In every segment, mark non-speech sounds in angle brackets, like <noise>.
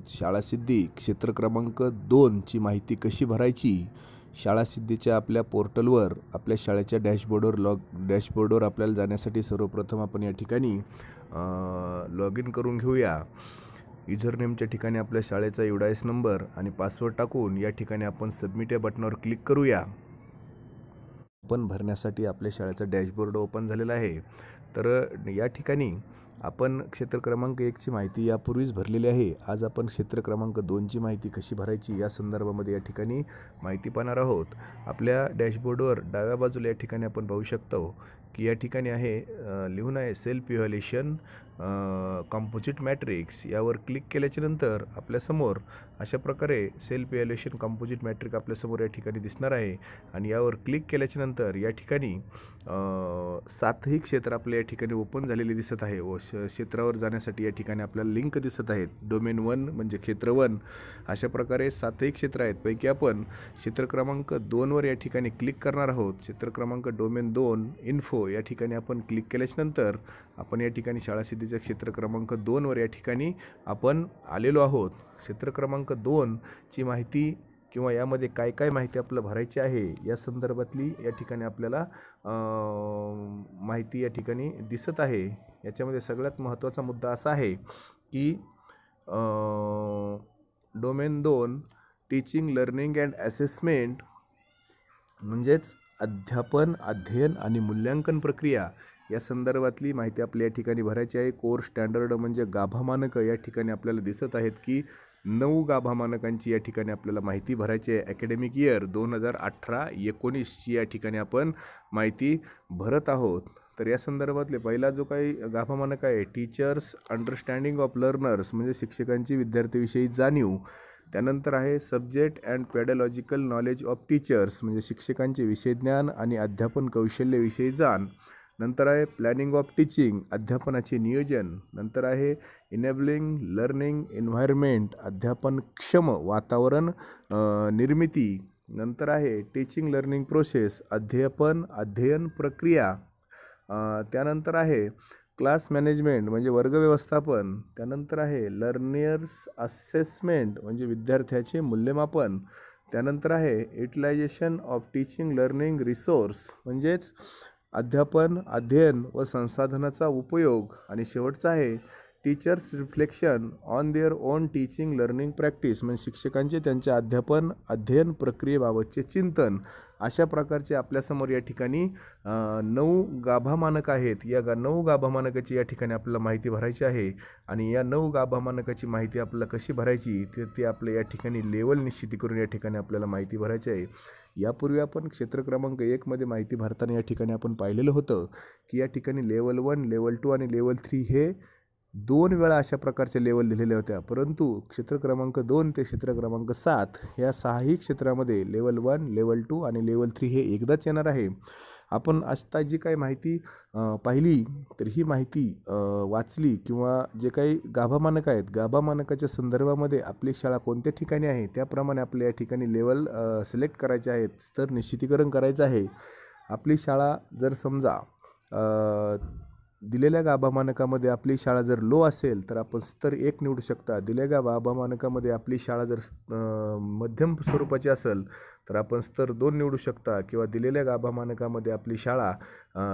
आहोत. शाळासिद्धी क्षेत्र क्रमांक दोनची माहिती कशी भरायची? शाळा सिद्धीच्या आपल्या पोर्टलवर आपल्या शाळेच्या डॅशबोर्डवर लॉग डॅशबोर्डवर आपल्याला जाण्यासाठी सर्वप्रथम आपण या ठिकाणी लॉग इन करून घेऊया. युजरनेमच्या ठिकाणी आपल्या शाळेचा युडायस नंबर आणि पासवर्ड टाकून या ठिकाणी आपण सबमिट या बटनावर क्लिक करूया. पण भरण्यासाठी आपल्या शाळेचा डॅशबोर्ड ओपन झालेला आहे. तर या ठिकाणी आपण क्षेत्र क्रमांक एकची माहिती यापूर्वीच भरलेली आहे. आज आपण क्षेत्र क्रमांक दोनची माहिती कशी भरायची या संदर्भामध्ये या ठिकाणी माहिती पाहणार आहोत. आपल्या डॅशबोर्डवर डाव्या बाजूला या ठिकाणी आपण पाहू शकतो की या ठिकाणी आहे लिहून आहे सेल्फ इव्हॅल्युएशन. कॉम्पोजिट मॅट्रिक्स यावर क्लिक केल्याच्यानंतर आपल्यासमोर अशा प्रकारे सेल्फ इव्हॅल्युएशन कॉम्पोजिट मॅट्रिक आपल्यासमोर या ठिकाणी दिसणार आहे. आणि यावर क्लिक केल्याच्यानंतर या ठिकाणी सातही क्षेत्र आपल्या या ठिकाणी ओपन झालेले दिसत आहे व श क्षेत्रावर जाण्यासाठी या ठिकाणी आपल्याला लिंक दिसत आहेत. डोमेन वन म्हणजे क्षेत्र वन अशा प्रकारे सातही क्षेत्र आहेत. पैकी आपण क्षेत्र क्रमांक दोनवर या ठिकाणी क्लिक करणार आहोत. क्षेत्र क्रमांक डोमेन दोन इन्फो या ठिकाणी आपण क्लिक केल्याच्यानंतर आपण या ठिकाणी शाळासिद्धीच्या क्षेत्र क्रमांक दोनवर या ठिकाणी आपण आलेलो आहोत. क्षेत्र क्रमांक दोनची माहिती किंवा यामध्ये काय काय माहिती आपल्याला भरायची आहे या संदर्भातली या ठिकाणी आपल्याला माहिती या ठिकाणी दिसत आहे. याच्यामध्ये सगळ्यात महत्त्वाचा मुद्दा असा आहे की डोमेन दोन टीचिंग लर्निंग अँड ॲसेसमेंट म्हणजेच अध्यापन अध्ययन आणि मूल्यांकन प्रक्रिया या संदर्भातली माहिती आपल्या या ठिकाणी भरायची आहे. कोर्स स्टँडर्ड म्हणजे गाभा मानकं या ठिकाणी आपल्याला दिसत आहेत की नऊ गाभा मानकांची या ठिकाणी आपल्याला माहिती भरायची आहे. अकॅडमिक इयर दोन हजार अठरा एकोणीसची या ठिकाणी आपण माहिती भरत आहोत. तर या संदर्भातले पहिला जो काही गाभा मानक आहे टीचर्स अंडरस्टँडिंग ऑफ लर्नर्स म्हणजे शिक्षकांची विद्यार्थ्यांविषयी जाणीव. त्यानंतर आहे subject and pedagogical knowledge of teachers म्हणजे शिक्षकांचे विषयज्ञान आणि अध्यापन कौशल्यविषयी जाण. नंतर आहे प्लॅनिंग ऑफ टीचिंग अध्यापनाचे नियोजन. नंतर आहे इनेबलिंग लर्निंग एन्व्हायरमेंट अध्यापनक्षम वातावरण निर्मिती. नंतर आहे टीचिंग लर्निंग प्रोसेस अध्यापन अध्ययन प्रक्रिया. त्यानंतर आहे क्लास मॅनेजमेंट म्हणजे वर्ग व्यवस्थापन त्यानंतर आहे लर्नियर्स असेसमेंट म्हणजे विद्यार्थ्याचे मूल्यमापन त्यानंतर आहे utilisation of teaching learning resource म्हणजेच अध्यापन अध्ययन व संसाधनाचा उपयोग आणि शेवटचा आहे teachers reflection on their own teaching learning practice म्हणजे शिक्षकांचे त्यांच्या अध्यापन अध्ययन प्रक्रियेबाबतचे चिंतन. अशा प्रकारचे आपल्यासमोर या ठिकाणी नऊ गाभा मानक आहेत. या गा नऊ गाभा मानकाची या ठिकाणी आपल्याला माहिती भरायची आहे. आणि या नऊ गाभा मानकाची माहिती आपल्याला कशी भरायची? ते ते आपलं या ठिकाणी लेवल निश्चिती करून या ठिकाणी आपल्याला माहिती भरायची आहे. यापूर्वी आपण क्षेत्र क्रमांक एकमध्ये माहिती भरताना या ठिकाणी आपण पाहिलेलं होतं की या ठिकाणी लेवल वन लेवल टू आणि लेवल थ्री हे दोन वेळा अशा प्रकारच्या लेवल दिलेल्या होत्या. परंतु क्षेत्र क्रमांक दोन ते क्षेत्र क्रमांक सात या सहाही क्षेत्रामध्ये लेवल वन लेवल टू आणि लेवल थ्री हे एकदाच येणार आहे. आपण आत्ता जी काही माहिती पाहिली तर ही माहिती वाचली किंवा जे काही गाभा मानक आहेत गाभा मानकाच्या संदर्भामध्ये आपली शाळा कोणत्या ठिकाणी आहे त्याप्रमाणे आपल्या या ठिकाणी लेवल सिलेक्ट करायचे आहेत स्तर निश्चितीकरण करायचं आहे. आपली शाळा जर समजा दिलेल्या गाभा मानकामध्ये आपली शाळा जर लो असेल तर आपण स्तर एक निवडू शकता. दिलेल्या गाभा मानकामध्ये आपली शाळा जर मध्यम स्वरूपाची असेल तर आपण स्तर दोन निवडू शकता किंवा दिलेल्या गाभा मानकामध्ये आपली शाळा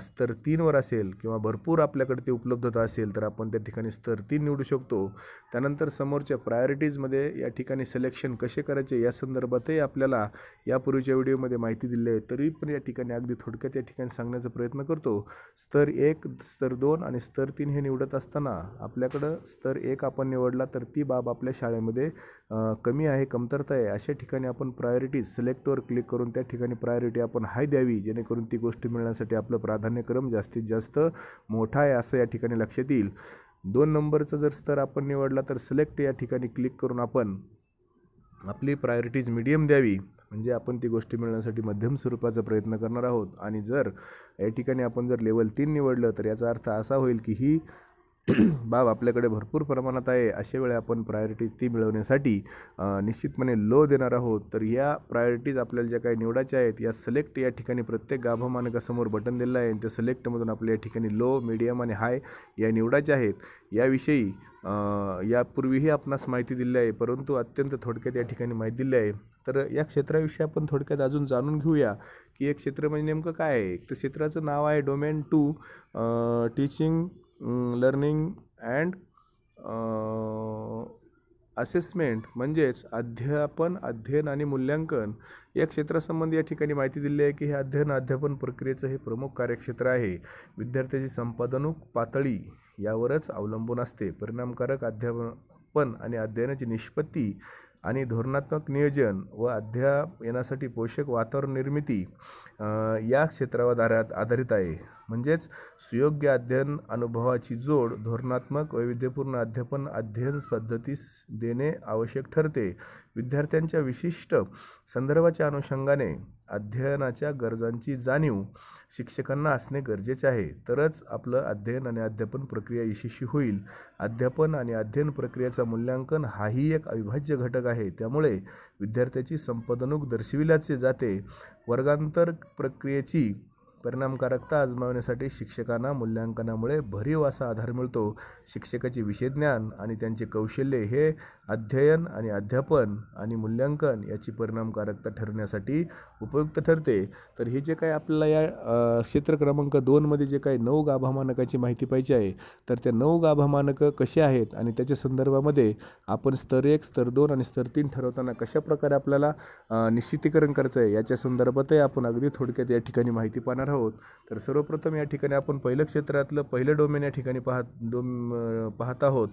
स्तर तीनवर असेल किंवा भरपूर आपल्याकडे ते उपलब्धता असेल तर आपण त्या ठिकाणी स्तर तीन निवडू शकतो. त्यानंतर समोरच्या प्रायोरिटीजमध्ये या ठिकाणी सिलेक्शन कसे करायचे या संदर्भातही आपल्याला यापूर्वीच्या व्हिडिओमध्ये माहिती दिली आहे. तरी पण या ठिकाणी अगदी थोडक्यात या ठिकाणी सांगण्याचा प्रयत्न करतो. स्तर एक स्तर दोन आणि स्तर तीन हे निवडत असताना आपल्याकडं स्तर एक आपण निवडला तर ती बाब आपल्या शाळेमध्ये कमी आहे कमतरता आहे. अशा ठिकाणी आपण प्रायोरिटीज सिलेक्ट सिलेक्टवर क्लिक करून त्या ठिकाणी प्रायोरिटी आपण हाय द्यावी. जेणेकरून ती गोष्ट मिळण्यासाठी आपलं प्राधान्यक्रम जास्तीत जास्त मोठा आहे असं या ठिकाणी लक्षात येईल. दोन नंबरचा जर स्तर आपण निवडला तर सिलेक्ट या ठिकाणी क्लिक करून आपण आपली प्रायोरिटीज मिडियम द्यावी. म्हणजे आपण ती गोष्टी मिळण्यासाठी मध्यम स्वरूपाचा प्रयत्न करणार आहोत. आणि जर या ठिकाणी आपण जर लेवल तीन निवडलं तर याचा अर्थ असा होईल की ही <clears throat> बाब आपल्याकडे भरपूर प्रमाणात आहे. अशा वेळी आपण प्रायोरिटी ती मिळवण्यासाठी निश्चितपणे लो देणार आहोत. तर या प्रायोरिटीज आपल्याला ज्या काही निवडायच्या आहेत या सिलेक्ट या ठिकाणी प्रत्येक गाभामानकासमोर बटन दिलेलं आहे. आणि त्या सिलेक्टमधून आपल्या या ठिकाणी लो मिडियम आणि हाय या निवडायच्या आहेत. याविषयी यापूर्वीही आपणास माहिती दिली आहे परंतु अत्यंत थोडक्यात या ठिकाणी माहिती दिली आहे. तर या क्षेत्राविषयी आपण थोडक्यात अजून जाणून घेऊया की एक क्षेत्र म्हणजे नेमकं काय आहे? तर क्षेत्राचं नाव आहे domain two teaching learning and assessment म्हणजेच अध्यापन अध्ययन आणि मूल्यांकन या क्षेत्रासंबंधी या ठिकाणी माहिती दिली आहे की हे अध्ययन अध्यापन प्रक्रियेचं हे प्रमुख कार्यक्षेत्र आहे. विद्यार्थ्याची संपादनूक पातळी यावरच अवलंबून असते. परिणामकारक अध्यापन आणि अध्ययनाची निष्पत्ती आणि धोरणात्मक नियोजन व अध्यापनासाठी पोषक वातावरण निर्मिती या क्षेत्रावर आधार आधारित आहे. म्हणजेच सुयोग्य अध्ययन अनुभवाची जोड धोरणात्मक वैविध्यपूर्ण अध्यापन अध्ययन पद्धतीस देणे आवश्यक ठरते. विद्यार्थ्यांच्या विशिष्ट संदर्भाच्या अनुषंगाने अध्ययनाच्या गरजांची जाणीव शिक्षकांना असणे गरजेचे आहे. तरच आपलं अध्ययन आणि अध्यापन प्रक्रिया यशस्वी होईल. अध्यापन आणि अध्ययन प्रक्रियेचा मूल्यांकन हाही एक अविभाज्य घटक आहे. त्यामुळे विद्यार्थ्याची संपादनूक दर्शविल्याचे जाते. वर्गांतर प्रक्रियेची परिणामकारकता आजमावण्यासाठी शिक्षकांना मूल्यांकनामुळे भरीव असा आधार मिळतो. शिक्षकाचे विषय ज्ञान आणि त्यांचे कौशल्य हे अध्ययन आणि अध्यापन आणि मूल्यांकन याची परिणामकारकता ठरण्यासाठी उपयुक्त ठरते. तर हे जे काही आपल्याला या क्षेत्र क्रमांक दोनमध्ये जे काही नऊ गाभामानकाची माहिती पाहिजे आहे तर त्या नऊ गाभामानकं कशी आहेत आणि त्याच्या संदर्भामध्ये आपण स्तर एक स्तर दोन आणि स्तर तीन ठरवताना कशा प्रकारे आपल्याला निश्चितीकरण करायचं आहे याच्या संदर्भातही आपण अगदी थोडक्यात या ठिकाणी माहिती पाहणार आहोत. तर सर्वप्रथम या ठिकाणी आपण पहिलं क्षेत्रातलं पहिलं डोमेन या ठिकाणी पाहत डोम पाहत आहोत.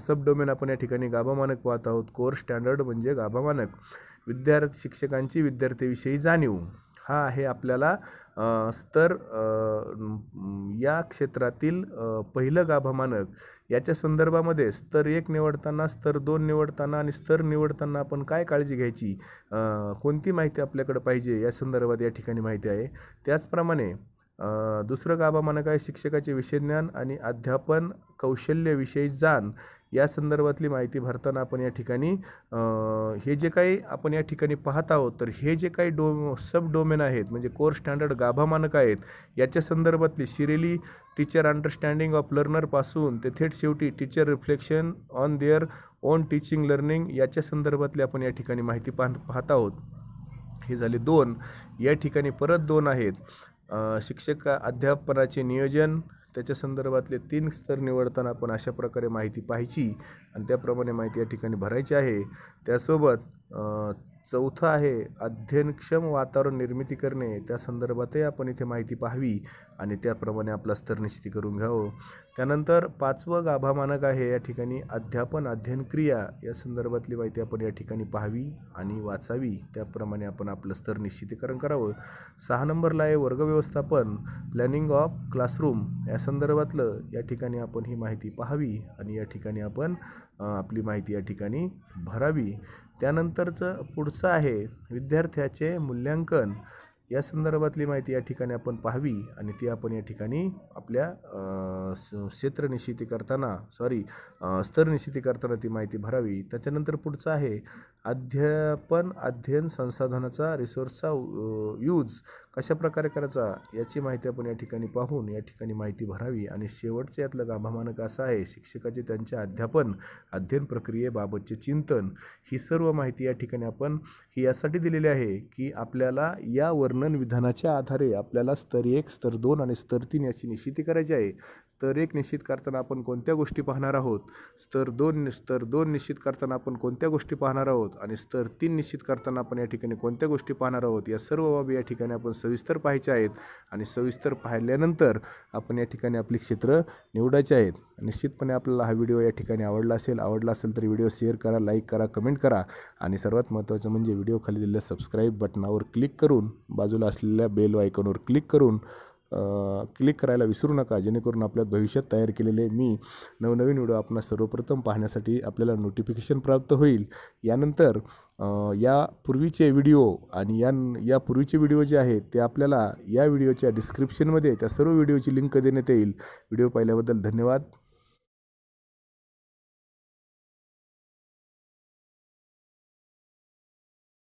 सब डोमेन आपण या ठिकाणी गाभा मानक पाहत आहोत. कोर स्टँडर्ड म्हणजे गाभा मानक. विद्यार्थी शिक्षकांची विद्यार्थ्याविषयी जाणीव. हा आहे आपल्याला स्तर या क्षेत्रातील पहिलं गाभा मानक. याच्या संदर्भामध्ये स्तर एक निवडताना स्तर दोन निवडताना आणि स्तर निवडताना आपण काय काळजी घ्यायची कोणती माहिती आपल्याकडे पाहिजे या संदर्भात या ठिकाणी माहिती आहे. त्याचप्रमाणे अ, दुसरं गाभामानक आहे शिक्षकाचे विषयज्ञान आणि अध्यापन कौशल्यविषयी जाण. या संदर्भातली माहिती भरताना आपण या ठिकाणी हे जे काही आपण या ठिकाणी पाहत आहोत तर हे जे काही डो सब डोमेन आहेत म्हणजे कोर स्टँडर्ड गाभा मानक आहेत याच्या संदर्भातली सिरेली टीचर अंडरस्टँडिंग ऑफ लर्नरपासून ते थेट शेवटी teacher reflection on their own teaching learning याच्या संदर्भातली आपण या ठिकाणी माहिती पाह पाहत आहोत. हे झाले दोन. या ठिकाणी परत दोन आहेत. शिक्षक अध्यापनाचे नियोजन त्याच्या संदर्भातले तीन स्तर निवडताना आपण अशा प्रकारे माहिती पाहायची आणि त्याप्रमाणे माहिती या ठिकाणी भरायची आहे. त्यासोबत चौथं आहे अध्ययनक्षम वातावरण निर्मिती करणे. त्या संदर्भातही आपण इथे माहिती पाहावी. आणि त्याप्रमाणे आपला स्तर निश्चिती करून घ्यावं. त्यानंतर पाचवं गाभा मानक आहे या ठिकाणी अध्यापन अध्ययन क्रिया या संदर्भातली माहिती आपण या ठिकाणी पाहावी आणि वाचावी. त्याप्रमाणे आपण आपलं स्तर निश्चितीकरण करावं. सहा नंबरला आहे वर्ग व्यवस्थापन प्लॅनिंग ऑफ क्लासरूम या संदर्भातलं या ठिकाणी आपण ही माहिती पाहावी आणि या ठिकाणी आपण आपली माहिती या ठिकाणी भरावी. त्यानंतरचं पुढचं आहे विद्यार्थ्याचे मूल्यांकन. या संदर्भातली माहिती या ठिकाणी आपण पाहावी आणि ती आपण या ठिकाणी आपल्या स- क्षेत्र निश्चिती करताना सॉरी स्तर निश्चिती करताना ती माहिती भरावी. त्याच्यानंतर पुढचं आहे अध्यापन अध्ययन संसाधनाचा रिसोर्सचा यूज कशा प्रकारे करायचा याची माहिती आपण या ठिकाणी पाहून या ठिकाणी माहिती भरावी. आणि शेवटचं यातलं गाभामानक असं आहे शिक्षकाचे त्यांच्या अध्यापन अध्ययन प्रक्रियेबाबतचे चिंतन ही सर्व माहिती या ठिकाणी आपण ही यासाठी दिलेली आहे की आपल्याला यावर वर्णन विधानाच्या आधारे आपल्याला स्तर एक स्तर दोन आणि स्तर तीन याची निश्चिती करायची आहे. स्तर एक निश्चित करताना आपण कोणत्या गोष्टी पाहणार आहोत? स्तर दोन स्तर दोन निश्चित करताना आपण कोणत्या गोष्टी पाहणार आहोत? आणि स्तर तीन निश्चित करताना आपण या ठिकाणी कोणत्या गोष्टी पाहणार आहोत? या सर्व बाबी या ठिकाणी आपण सविस्तर पाहायच्या आहेत. आणि सविस्तर पाहिल्यानंतर आपण या ठिकाणी आपली क्षेत्र निवडायचे आहेत. निश्चितपणे आपल्याला हा व्हिडिओ या ठिकाणी आवडला असेल आवडला असेल तर व्हिडिओ शेअर करा लाईक करा कमेंट करा. आणि सर्वात महत्त्वाचं म्हणजे व्हिडिओ खाली दिलेल्या सबस्क्राईब बटनावर क्लिक करून बा बाजूला असलेल्या बेल आयकॉनवर क्लिक करून क्लिक करायला विसरू नका. जेणेकरून आपल्या भविष्यात तयार केलेले मी नवनवीन व्हिडिओ आपणास सर्वप्रथम पाहण्यासाठी आपल्याला नोटिफिकेशन प्राप्त होईल. यानंतर या पूर्वीचे व्हिडिओ आणि या या पूर्वीचे व्हिडिओ जे आहेत ते आपल्याला या व्हिडिओच्या डिस्क्रिप्शनमध्ये त्या सर्व व्हिडिओची लिंक देण्यात येईल. व्हिडिओ पाहिल्याबद्दल धन्यवाद.